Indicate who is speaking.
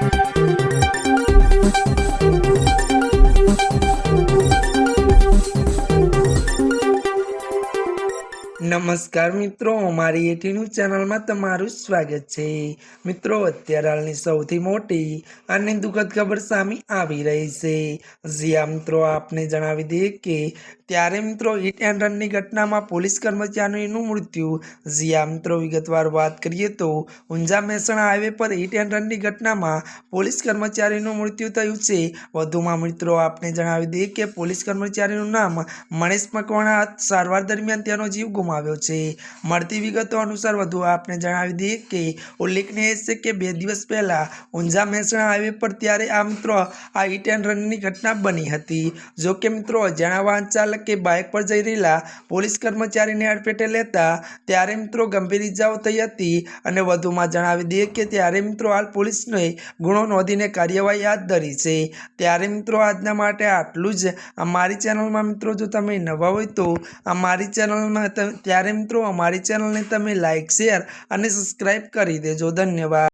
Speaker 1: Thank you. નમસ્કાર મિત્રો, અમારી એટી ન્યૂઝ ચેનલમાં તમારું સ્વાગત છે. મિત્રો, અત્યારે હાલની સૌથી મોટી અને દુઃખદ ખબર સામે આવી રહી છે. જ્યાં મિત્રો, આપને જણાવી દઈએ કે ત્યારે મિત્રો હિટ એન્ડ રનની ઘટનામાં પોલીસ કર્મચારીનું મૃત્યુ. જ્યાં મિત્રો, વિગતવાર વાત કરીએ તો ઊંઝા મહેસાણા હાઈવે પર હિટ એન્ડ રનની ઘટનામાં પોલીસ કર્મચારીનું મૃત્યુ થયું છે. વધુમાં મિત્રો, આપને જણાવી દઈએ કે પોલીસ કર્મચારીનું નામ મણેશ મકવાણા સારવાર દરમિયાન તેનો જીવ ગુમાવ્યો છે. મળતી વિગતો અનુસાર વધુ આપને જણાવી દઈએ કે ઉલ્લેખનીય છે કે બે દિવસ પહેલાં ઊંઝા મહેસાણા હાઈવે પર ત્યારે આ મિત્રો આ હિટ એન્ડ રનની ઘટના બની હતી. જો કે મિત્રો અજાણ્યા વાહન ચાલકે બાઇક પર જઈ રહેલા પોલીસ કર્મચારીને અડફેટે લેતા ત્યારે મિત્રો ગંભીર ઇજાઓ થઈ હતી અને વધુમાં જણાવી દઈએ કે ત્યારે મિત્રો હાલ પોલીસને ગુનો નોંધીને કાર્યવાહી હાથ ધરી છે. ત્યારે મિત્રો આજના માટે આટલું જ. અમારી ચેનલમાં મિત્રો જો તમે નવા હોય તો અમારી ચેનલમાં ત્યારે મિત્રો અમારી ચેનલને તમે લાઇક શેર અને સબસ્ક્રાઈબ કરી દેજો. ધન્યવાદ.